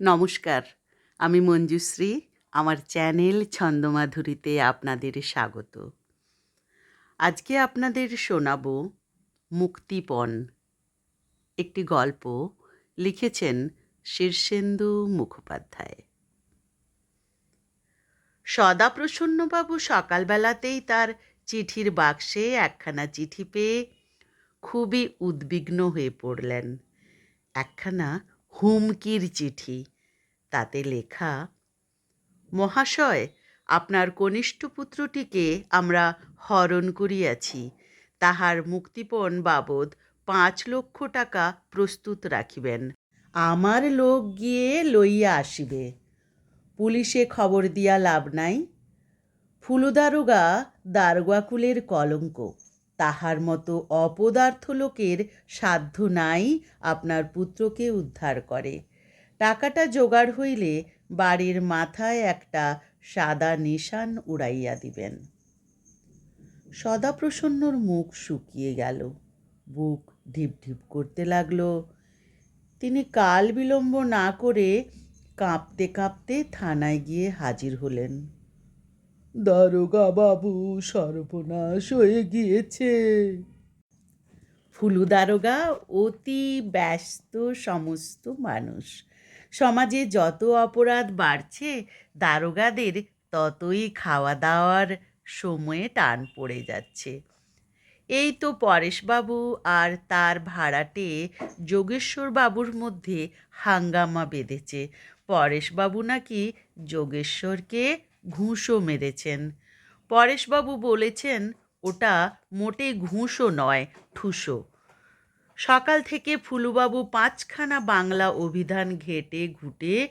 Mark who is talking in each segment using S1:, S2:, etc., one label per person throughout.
S1: নমস্কার, আমি মঞ্জুশ্রী, আমার চ্যানেল ছন্দমাধুরীতে আপনাদের স্বাগত। আজকে আপনাদের শোনাব মুক্তিপণ। একটি গল্প লিখেছেন শীর্ষেন্দু মুখোপাধ্যায়। সদাপ্রসন্নবাবু সকালবেলাতেই তার চিঠির বাক্সে একখানা চিঠি পেয়ে খুবই উদ্বিগ্ন হয়ে পড়লেন। একখানা হুমকির চিঠি। তাতে লেখা, মহাশয়, আপনার কনিষ্ঠ পুত্রটিকে আমরা হরণ করিয়াছি। তাহার মুক্তিপণ বাবদ পাঁচ লক্ষ টাকা প্রস্তুত রাখিবেন। আমার লোক গিয়ে লইয়া আসিবে। পুলিশে খবর দিয়া লাভ নাই। ফুলুদারোগা দারোগাকুলের কলঙ্ক। তাহার মতো অপদার্থ লোকের সাধ্য নাই আপনার পুত্রকে উদ্ধার করে। টাকাটা জোগাড় হইলে বাড়ির মাথায় একটা সাদা নিশান উড়াইয়া দিবেন। সদাপ্রসন্নর মুখ শুকিয়ে গেল। বুক ঢিপ ঢিপ করতে লাগল। তিনি কাল বিলম্ব না করে কাঁপতে কাঁপতে থানায় গিয়ে হাজির হলেন।
S2: দারোগা বাবু সর্বনাশ হয়ে গিয়েছে।
S1: ফুলু দারোগা অতি ব্যস্ত সমস্ত মানুষ। সমাজে যত অপরাধ বাড়ছে, দারোগাদের ততই খাওয়া দাওয়ার সময়ে টান পড়ে যাচ্ছে। এই তো পরেশবাবু আর তার ভাড়াটে যোগেশ্বরবাবুর মধ্যে হাঙ্গামা বেঁধেছে। পরেশবাবু নাকি যোগেশ্বরকে ঘুষও মেরেছেন। পরেশবাবু বলেছেন, ওটা মোটে ঘুষও নয়, ঠুসো। সকাল থেকে ফুলুবাবু পাঁচখানা বাংলা অভিধান ঘেটে ঘুটে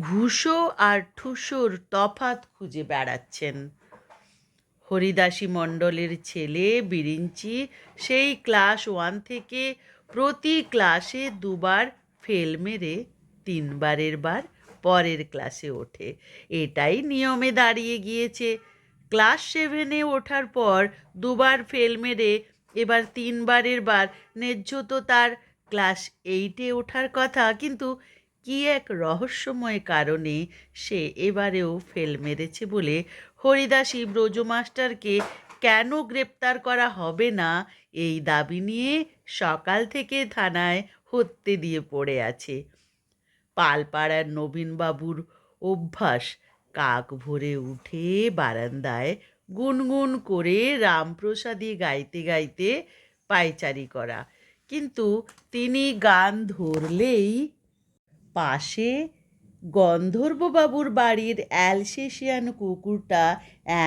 S1: ঘুষো আর ঠুসোর তফাত খুঁজে বেড়াচ্ছেন। হরিদাসী মণ্ডলের ছেলে বিরিঞ্চি সেই ক্লাস ওয়ান থেকে প্রতি ক্লাসে দুবার ফেল মেরে তিনবারের বার পরের ক্লাসে ওঠে। এটাই নিয়মে দাঁড়িয়ে গিয়েছে। ক্লাস সেভেনে ওঠার পর দুবার ফেল মেরে, এবার তিনবারের বার। ন্যায্য তো তার ক্লাস এইটে ওঠার কথা, কিন্তু কি এক রহস্যময় কারণে সে এবারেও ফেল মেরেছে বলে হরিদাসী ব্রজ মাস্টারকে কেন গ্রেপ্তার করা হবে না, এই দাবি নিয়ে সকাল থেকে থানায় হত্যে দিয়ে পড়ে আছে। পালপাড়ার নবীনবাবুর অভ্যাস। কাক ভরে উঠে বারান্দায় গুনগুন করে রামপ্রসাদী গাইতে গাইতে পায়চারি করা। কিন্তু তিনি গান ধরলেই পাশে গন্ধর্ববাবুর বাড়ির অ্যালসেশিয়ান কুকুরটা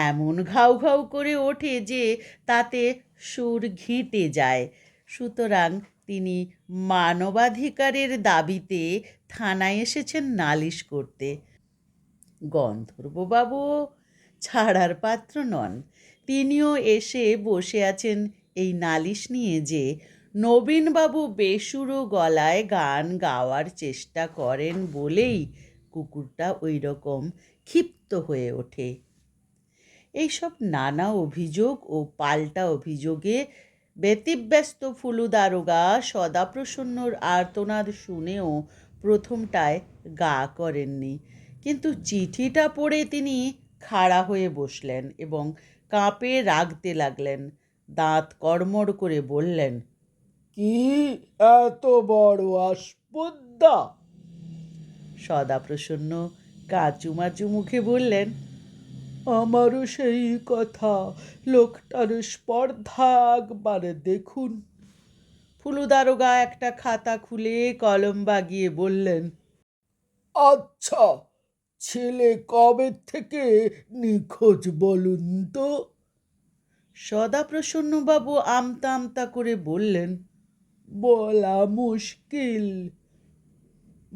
S1: এমন ঘাউ ঘাউ করে ওঠে যে তাতে সুর ঘিটে যায়। সুতরাং তিনি মানবাধিকারের দাবিতে থানায় এসেছেন নালিশ করতে। গন্ধর্ববাবু ছাড়ার পাত্র নন। তিনিও এসে বসে আছেন এই নালিশ নিয়ে যে নবীনবাবু বেসুরো গলায় গান গাওয়ার চেষ্টা করেন বলেই কুকুরটা ওই রকম ক্ষিপ্ত হয়ে ওঠে। এইসব নানা অভিযোগ ও পাল্টা অভিযোগে ব্যতিব্যস্ত ফুলু দারোগা সদাপ্রসন্নর আর্তনাদ শুনেও প্রথমটায় গা করেননি। কিন্তু চিঠিটা পড়ে তিনি খাড়া হয়ে বসলেন এবং কাঁপে রাগতে লাগলেন। দাঁত কড়মড় করে বললেন
S2: কি এত বড় আস্পদ্দা?
S1: সদাপ্রসন্ন কাচুমাচু মুখে বললেন
S2: আমারও সেই কথা। লোকটার স্পর্ধা একবার দেখুন।
S1: ফুলু দারোগা একটা খাতা খুলে কলম বাগিয়ে বললেন
S2: আচ্ছা ছেলে কবে থেকে নিখোঁজ বলুন তো?
S1: সদাপ্রসন্নবাবু আমতা আমতা করে বললেন
S2: বলা মুশকিল।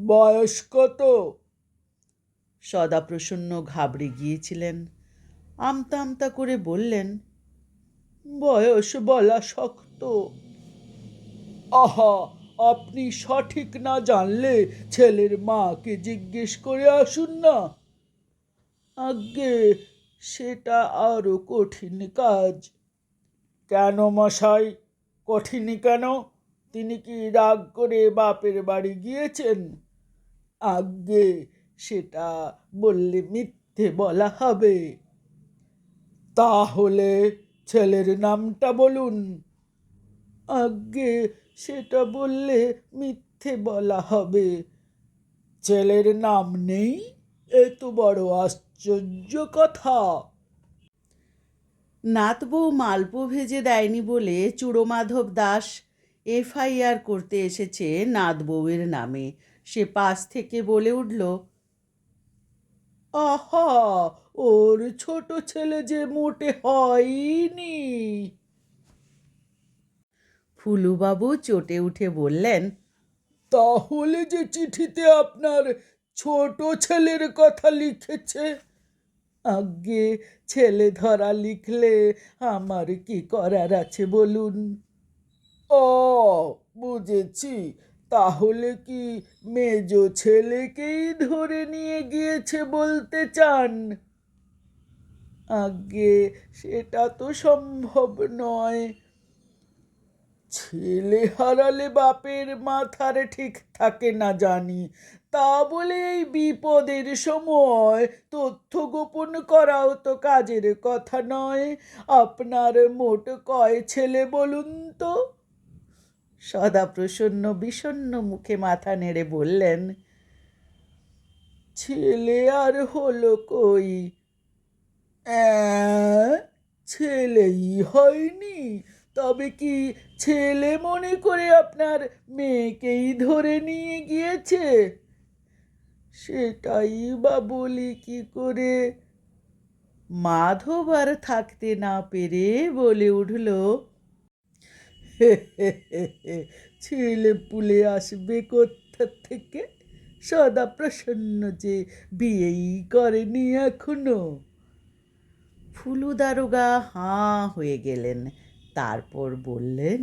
S2: বয়স কত?
S1: সদাপ্রসন্ন ঘাবড়ে গিয়েছিলেন আমতা আমতা করে বললেন
S2: বয়স বলা শক্ত। আহা, আপনি সঠিক না জানলে ছেলের মাকে জিজ্ঞেস করে আসুন না। আগে সেটা আরও কঠিন কাজ। কেন মশাই? কঠিনই কেন? তিনি কি রাগ করে বাপের বাড়ি গিয়েছেন? আগে সেটা বললে মিথ্যে বলা হবে। তাহলে ছেলের নামটা বলুন। আগে সেটা বললে মিথ্যে বলা হবে। ছেলের নাম নেই? এত বড় আশ্চর্য কথা।
S1: নাতবউ মালপো ভেজে দেয়নি বলে চূড়মাধব দাস এফআইআর করতে এসেছে নাতবউয়ের নামে। সে পাশ থেকে বলে উঠল
S2: আহা ওর ছোট ছেলে যে মোটে হয়নি।
S1: ফুলুবাবু চটে উঠে বললেন,
S2: তাহলে যে চিঠিতে আপনার ছোট ছেলের কথা লিখেছে, আগে ছেলে ধরা লিখলে আমার কি করার আছে বলুন? ও বুঝেছি, তাহলে কি মেজ ছেলেকেই ধরে নিয়ে গিয়েছে বলতে চান? আগে সেটা তো সম্ভব নয়। ছেলে হারালে বাপের মাথার ঠিক থাকে না জানি। তা বলে এই বিপদের সময় তথ্য গোপন করাও তো কাজের কথা নয়। আপনার মোট কয় ছেলে বলুন তো?
S1: সদা প্রসন্ন, বিষণ্ণ মুখে মাথা নেড়ে বললেন,
S2: ছেলে আর হলো কই? ছেলেই হয়নি। তবে কি ছেলে মনে করে আপনার মেয়েকেই ধরে নিয়ে গিয়েছে? সেটাই বা বলি কি করে?
S1: মাধব আর থাকতে না পেরে বলে উঠল
S2: ছেলে পুলে আসবে কোথা থেকে? সদা প্রসন্ন যে বিয়েই করেনি এখনও।
S1: ফুলু দারোগা হাঁ হয়ে গেলেন। তারপর বললেন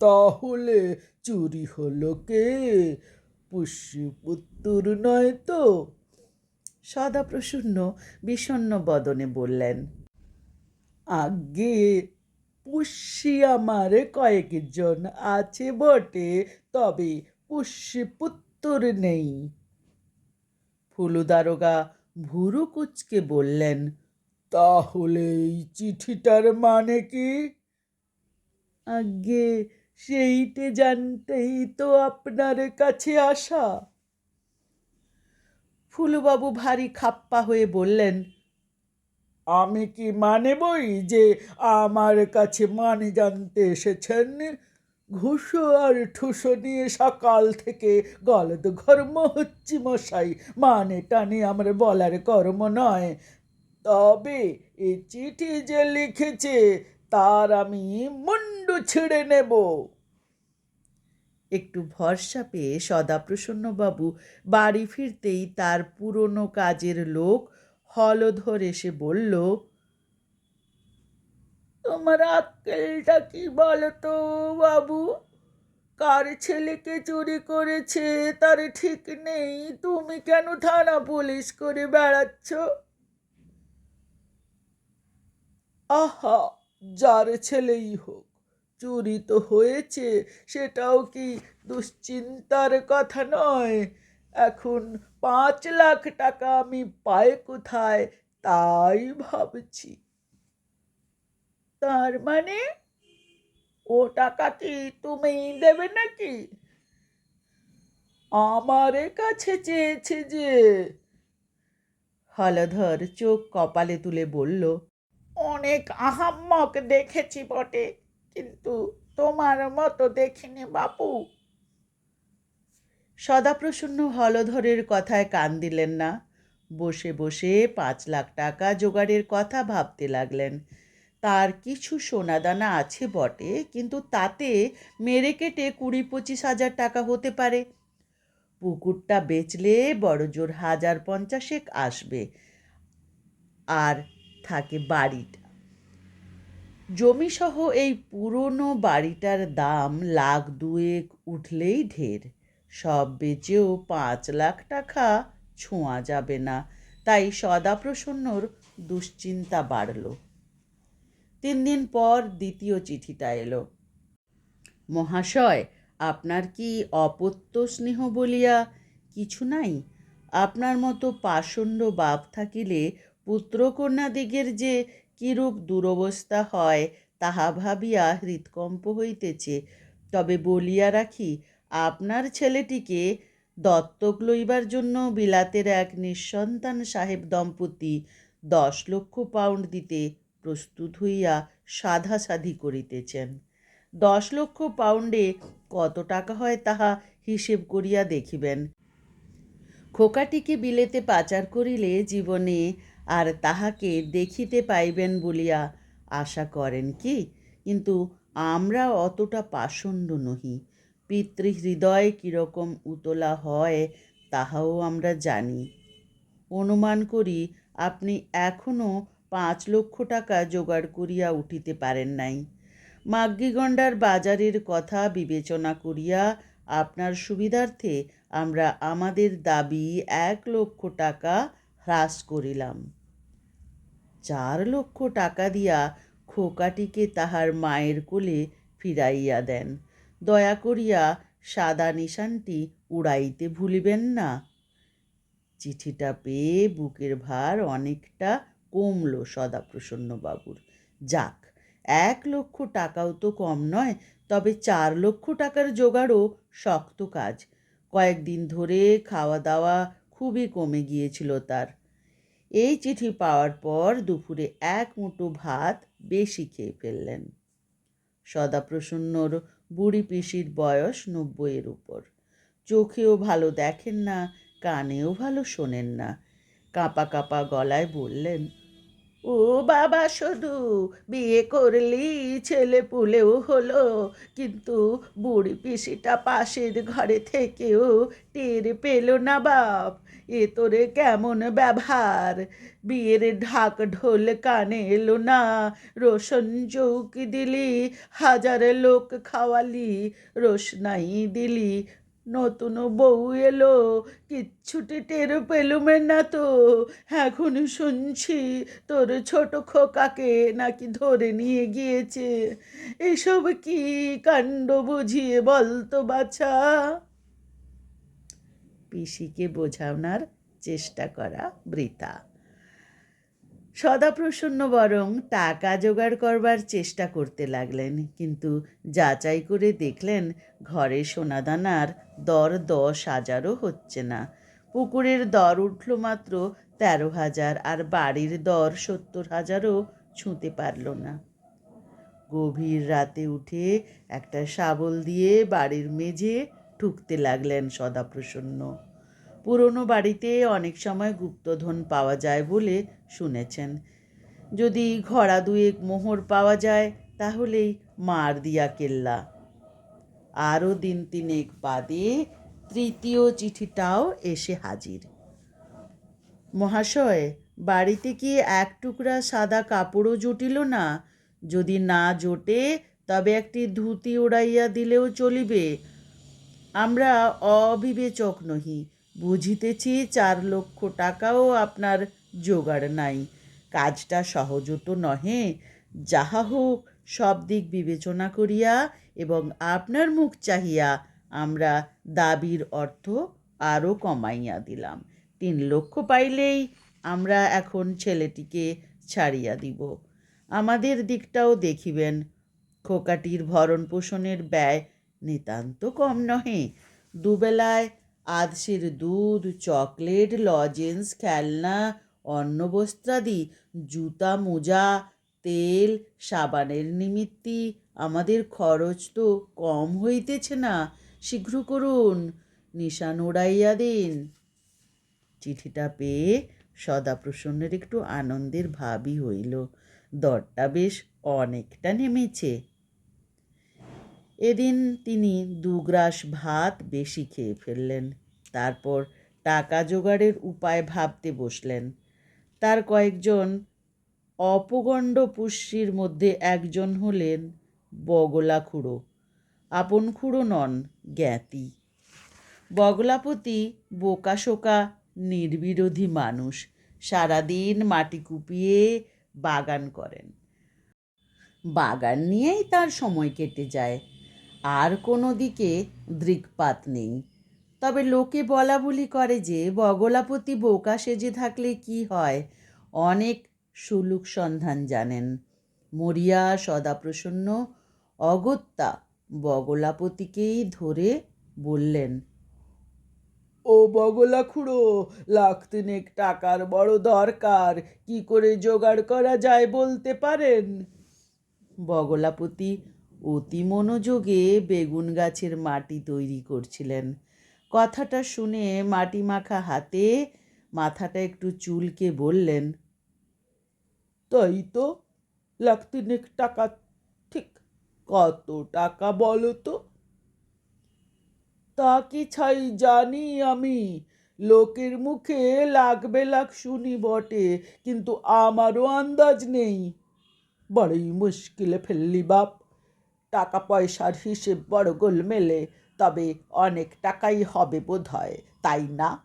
S2: তাহলে চুরি হলো কে? পুষ্যপুত্তুর নয় তো?
S1: সদাপ্রসন্ন বিষণ্ন বদনে বললেন
S2: আগে পুষ্যি আমার কয়েকজন আছে বটে তবে পুষ্যপুত্তর নেই।
S1: ফুলুদারোগা ভুরু কুচকে বললেন
S2: তাহলে এই চিঠিটার মানে কি?
S1: আগে
S2: সেইটে জানতেই তো আপনার কাছে আসা।
S1: ফুলুবাবু ভারী খাপ্পা হয়ে বললেন,
S2: আমি কি মানে বই যে আমার কাছে মানে জানতে এসেছেন? ঘুষো আর ঠুসো নিয়ে সকাল থেকে গলদ ঘর্ম হচ্ছি মশাই মানে টানে আমার বলার কর্ম নয়। তবে এ চিঠি যে লিখেছে তার আমি মুন্ডু ছিঁড়ে নেব।
S1: একটু ভরসা পেয়ে সদাপ্রসন্নবাবু বাড়ি ফিরতেই তার পুরনো কাজের লোক হলধর এসে বলল,
S2: তোমার আক্কেলটা কি বলো তো বাবু? কার ছেলেকে চুরি করেছে তার ঠিক নেই, তুমি কেন থানা পুলিশ করে বেড়াচ্ছ? আহা! যার ছেলেই হোক চুরি তো হয়েছে সেটাও কি দুশ্চিন্তার কথা নয়? এখন পাঁচ লাখ টাকা আমি পাই কোথায় তাই ভাবছি। তার মানে ও টাকা কি তুমি দেবে নাকি? আমার কাছে চেয়েছে যে।
S1: হলধর চোখ কপালে তুলে বলল
S2: অনেক আহাম্মক দেখেছি বটে, কিন্তু তোমার মতো দেখিনি বাপু।
S1: সদাপ্রসন্ন হলধরের কথায় কান দিলেন না। বসে বসে পাঁচ লাখ টাকা জোগাড়ের কথা ভাবতে লাগলেন। তার কিছু সোনাদানা আছে বটে, কিন্তু তাতে মেরে কেটে কুড়ি পঁচিশ হাজার টাকা হতে পারে। পুকুরটা বেচলে বড় জোর হাজার পঞ্চাশেক আসবে। আর থাকে বাড়িটা। জমিসহ এই পুরনো বাড়িটার দাম লাখ দুয়েক উঠলেই ঢের। সব বেচেও পাঁচ লাখ টাকা ছোঁয়া যাবে না। তাই সদাপ্রসন্নর দুশ্চিন্তা বাড়ল। তিন দিন পর দ্বিতীয় চিঠিটা এলো। মহাশয়, আপনার কি অপত্য স্নেহ বলিয়া কিছু নাই? আপনার মতো পাষণ্ড বাপ থাকিলে পুত্রকন্যাদিগের যে কিরূপ দুরবস্থা হয়, তাহা ভাবিয়া হৃৎকম্প হইতেছে। তবে বলিয়া রাখি, আপনার ছেলেটিকে দত্তক লইবার জন্য বিলাতের এক নিঃসন্তান সাহেব দম্পতি দশ লক্ষ পাউন্ড দিতে প্রস্তুত হইয়া সাধাসাধি করিতেছেন। দশ লক্ষ পাউন্ডে কত টাকা হয় তাহা হিসেব করিয়া দেখিবেন। খোকাটিকে বিলেতে পাচার করিলে জীবনে আর তাহাকে দেখিতে পাইবেন বলিয়া আশা করেন কি? কিন্তু আমরা অতটা পাষণ্ড নহি। পিতৃহৃদয় কীরকম উতলা হয়, তাহাও আমরা জানি। অনুমান করি, আপনি এখনও পাঁচ লক্ষ টাকা জোগাড় করিয়া উঠিতে পারেন নাই। মাগ্গিগণ্ডার বাজারের কথা বিবেচনা করিয়া আপনার সুবিধার্থে আমরা আমাদের দাবি এক লক্ষ টাকা হ্রাস করিলাম। চার লক্ষ টাকা দিয়া খোকাটিকে তাহার মায়ের কোলে ফিরাইয়া দেন। দয়া করিয়া সাদা নিশানটি উড়াইতে ভুলিবেন না। চিঠিটা পেয়ে বুকের ভার অনেকটা কমল সদাপ্রসন্নবাবুর। যাক, এক লক্ষ টাকাও তো কম নয়, তবে চার লক্ষ টাকার জোগাড়ও শক্ত কাজ। কয়েকদিন ধরে খাওয়া দাওয়া খুবই কমে গিয়েছিল তার। এই চিঠি পাওয়ার পর দুপুরে এক মুঠো ভাত বেশি খেয়ে ফেললেন। সদাপ্রসন্নর বুড়ি পিসির বয়স নব্বইয়ের উপর। চোখেও ভালো দেখেন না, কানেও ভালো শোনেন না। কাঁপা কাঁপা গলায় বললেন ও বাবা, শুধু বিয়ে করলি, ছেলে পুলেও হলো। কিন্তু বুড়ি পিসিটা পাশের ঘরে থেকেও টের পেল না বাপ। এ তোরে কেমন ব্যবহার? বিয়ের ঢাক ঢোল কানে এলো না। রোশন চৌকি দিলি, হাজার লোক খাওয়ালি, রোশনাই দিলি নতুন বউ এলো, কিচ্ছুটি টের পেলুমের না তো। এখন শুনছি তোর ছোট খোকাকে নাকি ধরে নিয়ে গিয়েছে। এসব কি কাণ্ড বুঝিয়ে বলতো বাছা। পিসিকে বোঝানোর চেষ্টা করা বৃথা। সদাপ্রসন্ন বরং টাকা জোগাড় করবার চেষ্টা করতে লাগলেন। কিন্তু যাচাই করে দেখলেন ঘরে সোনাদানার দর দশ হাজারও হচ্ছে না। পুকুরের দর উঠল মাত্র তেরো হাজার আর বাড়ির দর সত্তর হাজারও ছুঁতে পারল না। গভীর রাতে উঠে একটা শাবল দিয়ে বাড়ির মেঝে ঠুকতে লাগলেন সদাপ্রসন্ন। পুরনো বাড়িতে অনেক সময় গুপ্তধন পাওয়া যায় বলে শুনেছেন। যদি ঘোড়া দুয়েক মোহর পাওয়া যায়, তাহলেই মার দিয়া কেল্লা। আরও দিন তিনেক বাদে তৃতীয় চিঠিটাও এসে হাজির। মহাশয়, বাড়িতে কি এক টুকরা সাদা কাপড়ও জুটিল না? যদি না জোটে, তবে একটি ধুতি উড়াইয়া দিলেও চলিবে। আমরা অবিবেচক নহি, বুঝিতেছি চার লক্ষ টাকাও আপনার জোগাড় নাই। কাজটা সহজ তো নহে। যাহা হোক, সব দিক বিবেচনা করিয়া এবং আপনার মুখ চাহিয়া আমরা দাবির অর্থ আরও কমাইয়া দিলাম। তিন লক্ষ পাইলেই আমরা এখন ছেলেটিকে ছাড়িয়া দিব। আমাদের দিকটাও দেখিবেন। খোকাটির ভরণ পোষণের ব্যয় নিতান্ত কম নহে। দুবেলায় আধসের দুধ, চকলেট, লজেন্স, খেলনা অন্নবস্ত্রাদি, জুতা, মোজা, তেল, সাবানের নিমিত্তি। আমাদের খরচ তো কম হইতেছে না। শীঘ্র করুন, নিশান ওড়াইয়া দিন। চিঠিটা পেয়ে সদাপ্রসন্নের একটু আনন্দের ভাবই হইল। দরটা বেশ অনেকটা নেমেছে। এদিন তিনি দুগ্রাস ভাত বেশি খেয়ে ফেললেন। তারপর টাকা জোগাড়ের উপায় ভাবতে বসলেন। তার কয়েকজন অপগণ্ড পুষ্যির মধ্যে একজন হলেন বগলা খুড়ো আপন খুড়ো নন, জ্ঞাতি। বগলাপতি বোকাশোকা, নির্বিরোধী মানুষ। সারাদিন মাটি কুপিয়ে বাগান করেন। বাগান নিয়েই তার সময় কেটে যায়। আর কোনো দিকে দৃকপাত নেই। তবে লোকে বলা বলি করে যে বগলাপতি বোকা সেজে থাকলে কি হয়? অনেক সুলুক সন্ধান জানেন। মরিয়া সদাপ্রসন্ন অগত্যা বগলাপতিকেই ধরে বললেন,
S2: ও বগলা খুড়ো লাখ টাকার বড় দরকার। কি করে জোগাড় করা যায় বলতে পারেন?
S1: বগলাপতি অতি মনোযোগে বেগুন গাছের মাটি তৈরি করছিলেন। কথাটা শুনে মাটি মাখা হাতে মাথাটা একটু চুলকে বললেন,
S2: তাই তো লাখ টাকা, ঠিক কত টাকা বলো তো? তা কি ছাই জানি আমি, লোকের মুখে লাগবে লাখ শুনি বটে, কিন্তু আমারও আন্দাজ নেই। বড়ই মুশকিলে ফেললি বাপ, টাকা পয়সার হিসেব বড় গোল মেলে তবে অনেক টাকাই হবে বোধ হয় তাই না?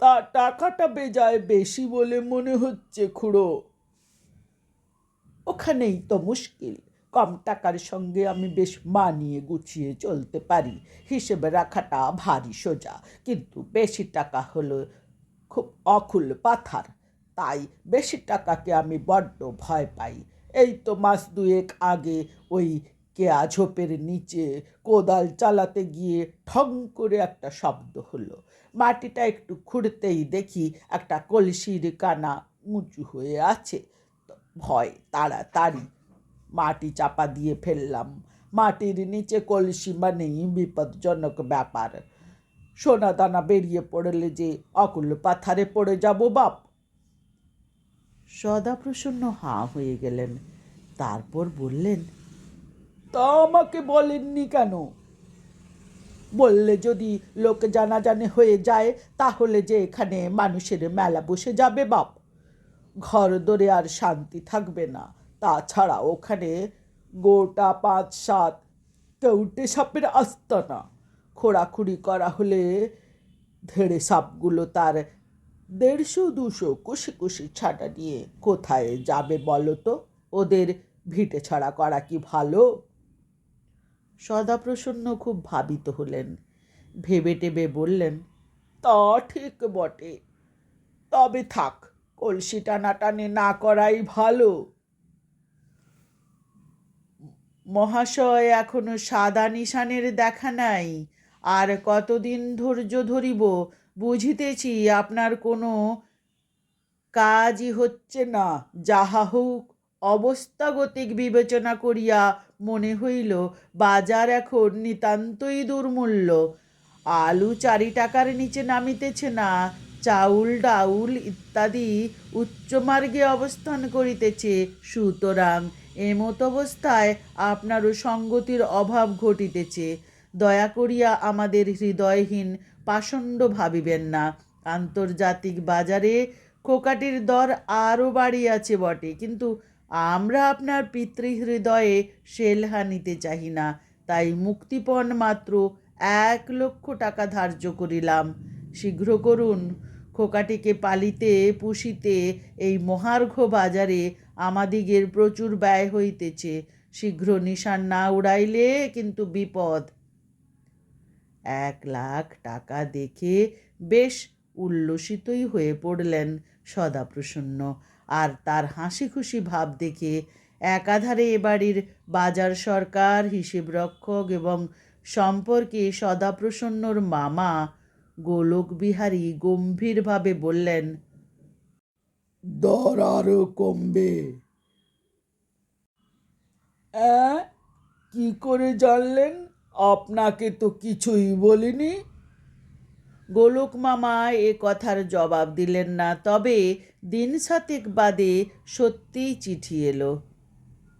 S2: তা টাকাটা বেজায় বেশি বলে মনে হচ্ছে খুড়ো। ওখানেই তো মুশকিল। কম টাকার সঙ্গে আমি বেশ মানিয়ে গুছিয়ে চলতে পারি। হিসেবে রাখাটা ভারী সোজা। কিন্তু বেশি টাকা হলো খুব অকুল পাথার। তাই বেশি টাকাকে আমি বড্ড ভয় পাই। এই তো মাস দুয়েক আগে ওই কেয়া ঝোপের নিচে কোদাল চালাতে গিয়ে ঠং করে একটা শব্দ হলো। মাটিটা একটু খুঁড়তেই দেখি একটা কলসির কানা উঁচু হয়ে আছে। ভয়, তাড়াতাড়ি মাটি চাপা দিয়ে ফেললাম। মাটির নিচে কলসি মানেই বিপজ্জনক ব্যাপার। সোনা দানা বেরিয়ে পড়লে যে অকুল পাথারে পড়ে যাব বাপ।
S1: সদাপ্রসন্ন হাঁ হয়ে গেলেন। তারপর বললেন
S2: তা আমাকে বলেননি কেন? বললে যদি লোক জানাজানি হয়ে যায়, তাহলে যে এখানে মানুষের মেলা বসে যাবে বাপ। ঘর দরে আর শান্তি থাকবে না। তাছাড়া ওখানে গোটা পাঁচ সাত কেউটে সাপের আস্তানা। খোঁড়াখুড়ি করা হলে ধেড়ে সাপগুলো তার দেড়শো, দুশো কুশি কুশি ছাটা নিয়ে কোথায় যাবে বলো তো? ওদের ভিটে ছাড়া করা কি ভালো?
S1: সদাপ্রসন্ন খুব ভাবিত হলেন। ভেবে টেবে বললেন,
S2: তা ঠিক বটে। তবে থাক, কলসি টানাটানি না করাই ভালো।
S1: মহাশয় এখনও সাদা নিশানের দেখা নাই। আর কতদিন ধৈর্য ধরিব বুঝিতেছি আপনার কোনো কাজই হচ্ছে না। যাহা হোক অবস্থাগতিক বিবেচনা করিয়া মনে হইল, বাজার এখন নিতান্তই দুর্মূল্য। আলু চারি টাকার নিচে নামিতেছে না, চাউল, ডাউল ইত্যাদি উচ্চমার্গে অবস্থান করিতেছে। সুতরাং এমত অবস্থায় আপনারও সঙ্গতির অভাব ঘটিতেছে। দয়া করিয়া আমাদের হৃদয়হীন পাষণ্ড ভাবিবেন না। আন্তর্জাতিক বাজারে কোকাটির দর আরও বাড়িয়াছে বটে, কিন্তু আমরা আপনার পিতৃহৃদয়ে শেলহা নিতে চাহি না, তাই মুক্তিপণ মাত্র এক লক্ষ টাকা ধার্য করিলাম। শীঘ্র করুন, খোকাটিকে পালিতে পুষিতে এই মহার্ঘ বাজারে আমাদিগের প্রচুর ব্যয় হইতেছে। শীঘ্র নিশান না উড়াইলে কিন্তু বিপদ। এক লাখ টাকা দেখে বেশ উল্লসিতই হয়ে পড়লেন সদাপ্রসন্ন। আর তার হাসি খুশি ভাব দেখে একাধারে এ বাড়ির বাজার সরকার, হিসেব রক্ষক এবং সম্পর্কে সদাপ্রসন্নর মামা গোলক বিহারী গম্ভীরভাবে বললেন,
S2: দর আরও কমবে। কি করে জানলেন? আপনাকে তো কিছুই বলিনি।
S1: গোলক মামা এ কথার জবাব দিলেন না। তবে দিন সাতেক বাদে সত্যিই চিঠি এলো।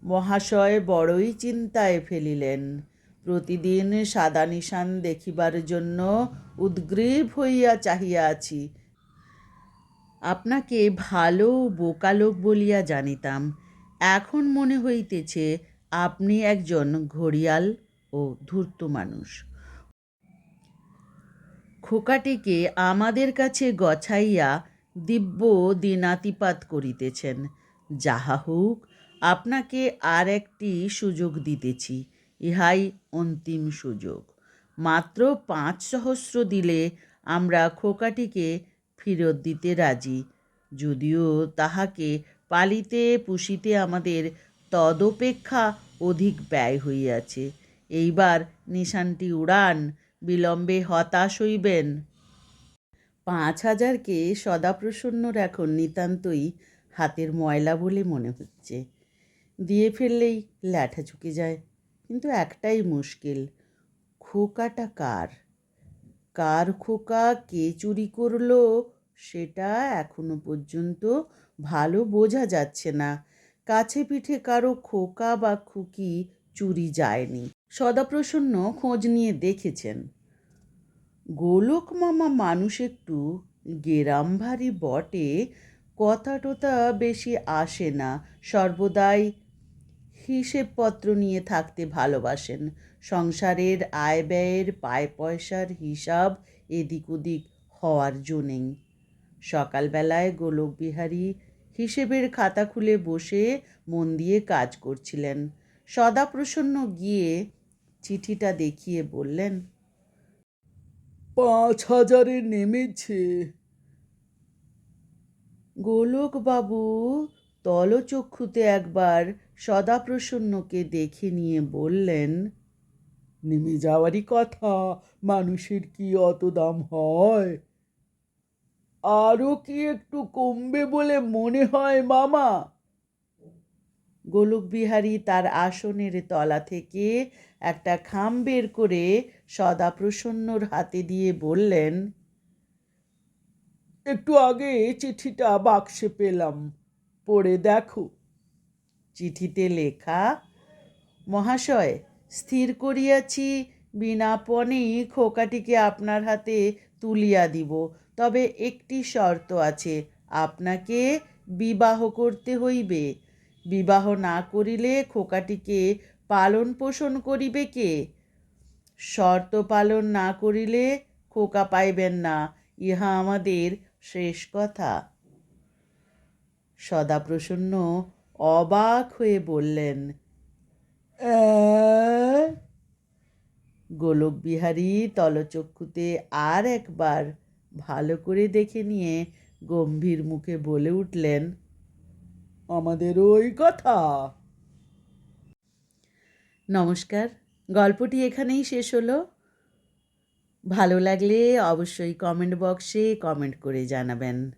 S1: মহাশয় বড়ই চিন্তায় ফেলিলেন। প্রতিদিন সাদা নিশান দেখিবার জন্য উদ্গ্রীব হইয়া চাহিয়া আছি আপনাকে ভালো বোকালোক বলিয়া জানিতাম। এখন মনে হইতেছে আপনি একজন ঘড়িয়াল ও ধূর্ত মানুষ। খোকাটিকে আমাদের কাছে গছাইয়া দিব্য দিনাতিপাত করিতেছেন। যাহা হোক, আপনাকে আর একটি সুযোগ দিতেছি, ইহাই অন্তিম সুযোগ। মাত্র পাঁচ সহস্র দিলে আমরা খোকাটিকে ফেরত দিতে রাজি। যদিও তাহাকে পালিতে পুষিতে আমাদের তদপেক্ষা অধিক ব্যয় হইয়াছে। এইবার নিশানটি উড়ান বিলম্বে হতাশ হইবেন। পাঁচ হাজারকে সদাপ্রসন্নর এখন নিতান্তই হাতের ময়লা বলে মনে হচ্ছে। দিয়ে ফেললেই ল্যাঠা চুকে যায়। কিন্তু একটাই মুশকিল, খোকাটা কার? কার খোকা, কে চুরি করল, সেটা এখনও পর্যন্ত ভালো বোঝা যাচ্ছে না। কাছে পিঠে কারও খোকা বা খুকি চুরি যায়নি। সদাপ্রসন্ন খোঁজ নিয়ে দেখেছেন। গোলক মামা মানুষ একটু গেরাম ভারী বটে কথা টথা বেশি আসে না। সর্বদাই হিসেবপত্র নিয়ে থাকতে ভালোবাসেন। সংসারের আয় ব্যয়ের পায় পয়সার হিসাব এদিক ওদিক হওয়ার জো নেই সকালবেলায় গোলকবিহারী হিসেবের খাতা খুলে বসে মন দিয়ে কাজ করছিলেন। সদাপ্রসন্ন গিয়ে চিঠিটা দেখিয়ে বললেন
S2: পাঁচ হাজারে নেমেছে।
S1: গোলকবাবু তলচক্ষুতে একবার সদাপ্রসন্নকে দেখে নিয়ে বললেন
S2: নেমে যাওয়ারই কথা মানুষের কি অত দাম হয়? আরও কি একটু কমবে বলে মনে হয় মামা?
S1: গোলকবিহারী তার আসনের তলা থেকে একটা খাম বের করে সদাপ্রসন্নর হাতে দিয়ে বললেন
S2: একটু আগে চিঠিটা বাক্সে পেলাম পড়ে দেখো।
S1: চিঠিতে লেখা মহাশয় স্থির করিয়াছি বিনা পণেই খোকাটিকে আপনার হাতে তুলিয়া দিব তবে একটি শর্ত আছে আপনাকে বিবাহ করতে হইবে বিবাহ না করিলে খোকাটিকে পালন পোষণ করিবে কে শর্ত পালন না করিলে খোকা পাইবেন না, ইহা আমাদের শেষ কথা সদাপ্রসন্ন অবাক হয়ে বললেন? গোলকবিহারী তলচক্ষুতে আর একবার ভালো করে দেখে নিয়ে গম্ভীর মুখে বলে উঠলেন
S2: আমাদের ওই কথা।
S1: নমস্কার, গল্পটি এখানেই শেষ হলো। ভালো লাগলে অবশ্যই কমেন্ট বক্সে কমেন্ট করে জানাবেন।